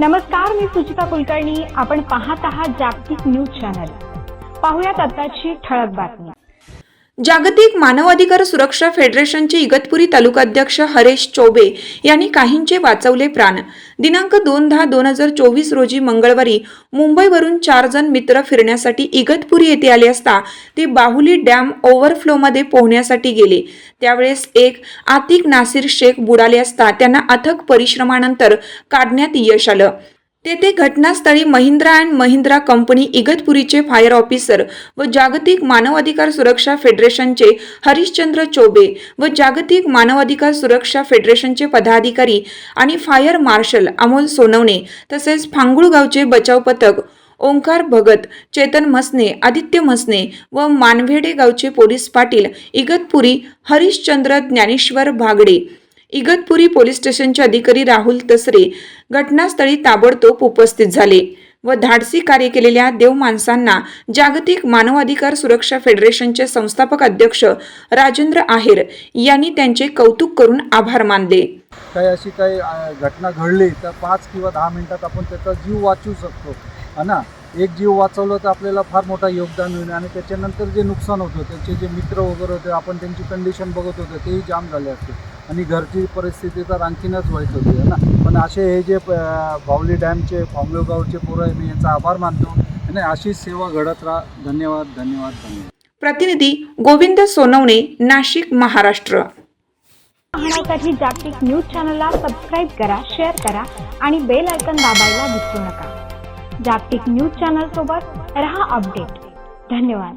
नमस्कार मी सुचिता कुलकर्णी. आपण पाहत आहात जागतिक न्यूज चॅनल. पाहुयात आताची ठळक बातमी. जागतिक मानवाधिकार सुरक्षा फेडरेशनचे इगतपुरी तालुकाध्यक्ष हरेश चौबे यांनी काहींचे वाचवले प्राण. दिनांक दोन दहा दोन हजार चोवीस रोजी मंगळवारी मुंबईवरून चार जण मित्र फिरण्यासाठी इगतपुरी येथे आले असता ते बाहुली डॅम ओव्हरफ्लोमध्ये पोहण्यासाठी गेले. त्यावेळेस एक आतिक नासिर शेख बुडाले असता त्यांना अथक परिश्रमानंतर काढण्यात यश आलं. तेथे घटनास्थळी महिंद्रा अँड महिंद्रा कंपनी इगतपुरीचे फायर ऑफिसर व जागतिक मानवाधिकार सुरक्षा फेडरेशनचे हरिश्चंद्र चोबे व जागतिक मानवाधिकार सुरक्षा फेडरेशनचे पदाधिकारी आणि फायर मार्शल अमोल सोनवणे तसेच फांगुळ गावचे बचाव पथक ओंकार भगत चेतन मसने आदित्य मसने व मानवेडे गावचे पोलीस पाटील इगतपुरी हरिश्चंद्र ज्ञानेश्वर भागडे इगतपुरी पोलीस स्टेशनचे अधिकारी राहुल तसरे घटनास्थळी ताबडतोब उपस्थित झाले व धाडसी कार्य केलेल्या देव माणसांना जागतिक मानवाधिकार सुरक्षा फेडरेशनचे संस्थापक अध्यक्ष राजेंद्र आहेर यांनी त्यांचे कौतुक करून आभार मानले. काही अशी काही घटना घडली तर पाच किंवा दहा मिनिटात आपण त्याचा जीव वाचू शकतो. है ना? एक जीव वाचवलं तर आपल्याला फार मोठा योगदान होईल आणि त्याच्यानंतर जे नुकसान होतं त्याचे जे मित्र वगैरे होते आपण त्यांची कंडिशन बघत होतो तेही जाम झाले असते. आणि घरची परिस्थिती तर आणखीनच वाईट होती है ना? पण असे हे जे बावली डॅमचे गावचे पोरं आहे मी यांचा आभार मानतो. आणि अशीच सेवा घडत राहा. धन्यवाद धन्यवाद धन्यवाद. प्रतिनिधी गोविंद सोनवणे नाशिक महाराष्ट्र. पाहण्यासाठी जागतिक न्यूज चॅनलला सबस्क्राईब करा शेअर करा आणि बेल आयकन दाबायला विसरू नका. जागतिक न्यूज चॅनल सोबत रहा अपडेट. धन्यवाद.